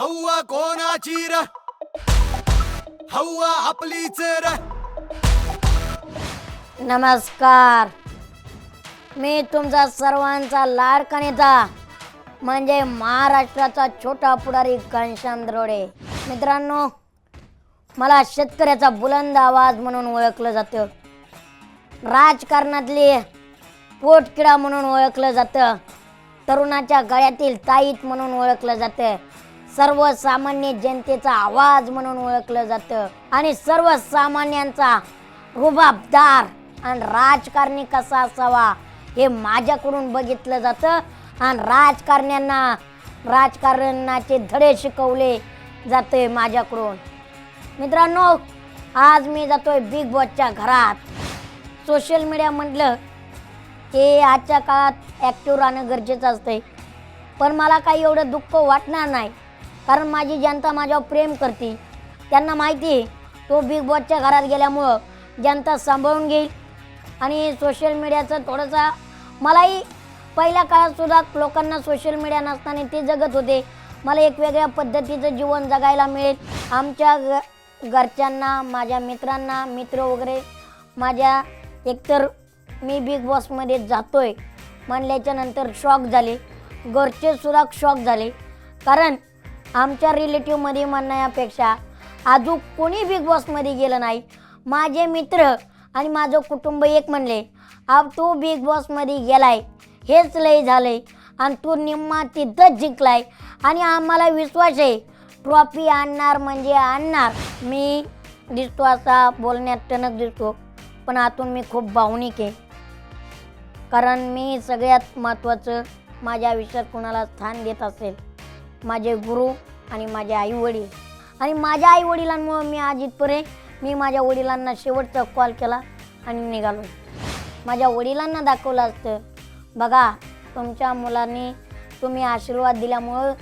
हव्वा कोणाची र? हव्वा आपलीच र? नमस्कार. मी तुमचा सर्वांचा लाडका नेता म्हणजे महाराष्ट्राचा छोटा पुढारी घनश्याम दरोडे. मित्रांनो मला शेतकऱ्याचा बुलंद आवाज म्हणून ओळखलं जातं. राजकारणातली पोटकिडा म्हणून ओळखलं जातं. तरुणाच्या गळ्यातील ताईत म्हणून ओळखलं जातं. सर्वसामान्य जनतेचा आवाज म्हणून ओळखलं जातं. आणि सर्वसामान्यांचा रुबाबदार आणि राजकारणी कसा असावा हे माझ्याकडून बघितलं जातं. आणि राजकारण्यांना राजकारणाचे धडे शिकवले जाते माझ्याकडून. मित्रांनो आज मी जातोय बिग बॉसच्या घरात. सोशल मीडिया म्हटलं की आजच्या काळात ॲक्टिव्ह राहणं गरजेचं असतंय. पण मला काही एवढं दुःख वाटणार नाही. कारण माझी जनता माझ्यावर प्रेम करते. त्यांना माहिती आहे तो बिग बॉसच्या घरात गेल्यामुळं जनता सांभाळून घेईल. आणि सोशल मीडियाचा थोडासा मलाही पहिल्या काळातसुद्धा लोकांना सोशल मीडिया नसताना ते जगत होते. मला एक वेगळ्या पद्धतीचं जीवन जगायला मिळेल. आमच्या घ घरच्यांना माझ्या मित्रांना मित्र वगैरे माझ्या एकतर मी बिग बॉसमध्ये जातो आहे म्हणल्याच्यानंतर शॉक झाले. घरचेसुद्धा शॉक झाले. कारण आमच्या रिलेटिव्हमध्ये म्हणण्यापेक्षा अजून कोणी बिग बॉसमध्ये गेलं नाही. माझे मित्र आणि माझं कुटुंब एक म्हणले अब तू बिग बॉसमध्ये गेलाय हेच लय झालंय आणि तू निम्मा तिथंच जिंकलाय आणि आम्हाला विश्वास आहे. ट्रॉफी आणणार म्हणजे आणणार. मी दिसतो असा बोलण्यात टणक दिसतो पण आतून मी खूप भावनिक आहे. कारण मी सगळ्यात महत्त्वाचं माझ्या आयुष्यात कुणाला स्थान देत असेल माझे गुरु आणि माझे आईवडील. आणि माझ्या आईवडिलांमुळं मी आज इथपर्यंत मी माझ्या वडिलांना शेवटचा कॉल केला आणि निघालो. माझ्या वडिलांना दाखवलं असतं बघा तुमच्या मुलांनी तुम्ही आशीर्वाद दिल्यामुळं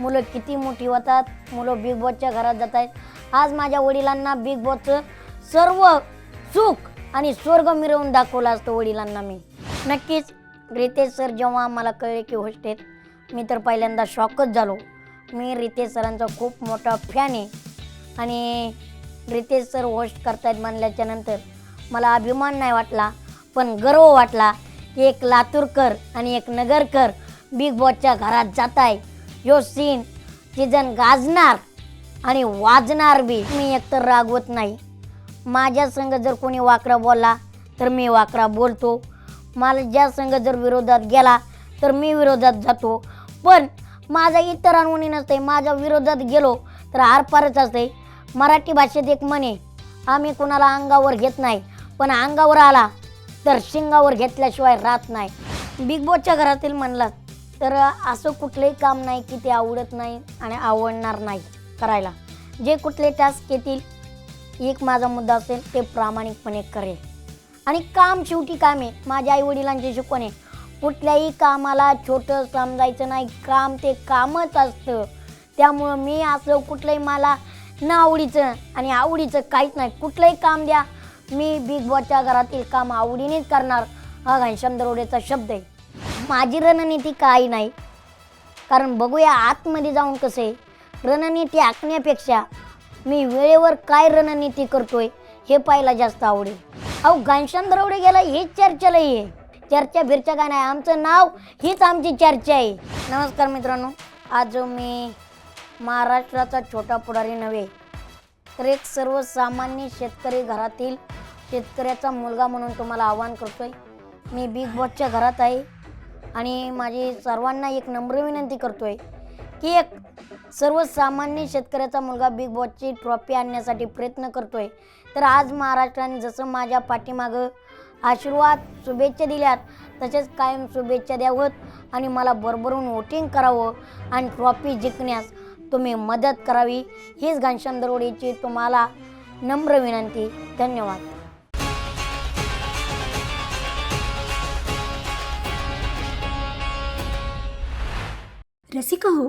मुलं किती मोठी होतात मुलं बिग बॉसच्या घरात जात आहेत. आज माझ्या वडिलांना बिग बॉसचं सर्व सुख आणि स्वर्ग मिरवून दाखवलं असतं वडिलांना मी. नक्कीच रितेश सर जेव्हा मला कळले की होस्टेल मी तर पहिल्यांदा शॉकच झालो. मी रितेश सरांचा खूप मोठा फॅन आहे. आणि रितेश सर होस्ट करतायत म्हणल्याच्या नंतर मला अभिमान नाही वाटला पण गर्व वाटला की एक लातूरकर आणि एक नगरकर बिग बॉसच्या घरात जात आहे यो सीन सीजन गाजणार आणि वाजणार बी. मी एकतर रागवत नाही. माझ्या संग जर कोणी वाकडा बोलला तर मी वाकडा बोलतो. मला ज्या संघ जर विरोधात गेला तर मी विरोधात जातो. पण माझा इतरांनी नसते माझ्या विरोधात गेलो तर आरपारच असते. मराठी भाषेत एक म्हणे आम्ही कुणाला अंगावर घेत नाही पण अंगावर आला तर शिंगावर घेतल्याशिवाय राहत नाही. बिग बॉसच्या घरातील म्हणलं तर असं कुठलंही काम नाही की ते आवडत नाही आणि आवडणार नाही करायला. जे कुठले टास्क येतील एक माझा मुद्दा असेल ते प्रामाणिकपणे करेल. आणि काम शेवटी काम आहे. माझ्या आईवडिलांची शिकवण आहे? कुठल्याही कामाला छोटं समजायचं नाही. काम ते कामच असतं. त्यामुळं मी असं कुठलंही मला न आवडीचं आणि आवडीचं काहीच नाही. कुठलंही काम द्या. मी बिग बॉसच्या घरातील काम आवडीनेच करणार. हा घनश्याम दरोडेचा शब्द आहे. माझी रणनीती काही नाही. कारण बघूया आतमध्ये जाऊन कसं आहे. रणनीती आखण्यापेक्षा मी वेळेवर काय रणनीती करतोय हे पाहायला जास्त आवडेल. अहो घनश्याम दरवडे गेला हीच चर्चेला आहे चर्चा बिरच्या काय नाही? आमचं नाव हीच आमची चर्चा आहे. नमस्कार मित्रांनो आज मी महाराष्ट्राचा छोटा पुढारी नव्हे तर एक सर्वसामान्य शेतकरी घरातील शेतकऱ्याचा मुलगा म्हणून तुम्हाला आवाहन करतोय. मी बिग बॉसच्या घरात आहे आणि माझी सर्वांना एक नम्र विनंती करतोय की एक सर्वसामान्य शेतकऱ्याचा मुलगा बिग बॉसची ट्रॉफी आणण्यासाठी प्रयत्न करतोय. तर आज महाराष्ट्राने जसं माझ्या पाठीमागं आशीर्वाद शुभेच्छा दिल्यात तसेच कायम शुभेच्छा द्यावत आणि मला भरभरून वोटिंग करावं आणि ट्रॉफी जिंकण्यास तुम्ही मदत करावी हीच घनश्याम दरोडेची तुम्हाला नम्र विनंती. धन्यवाद. रसिका हो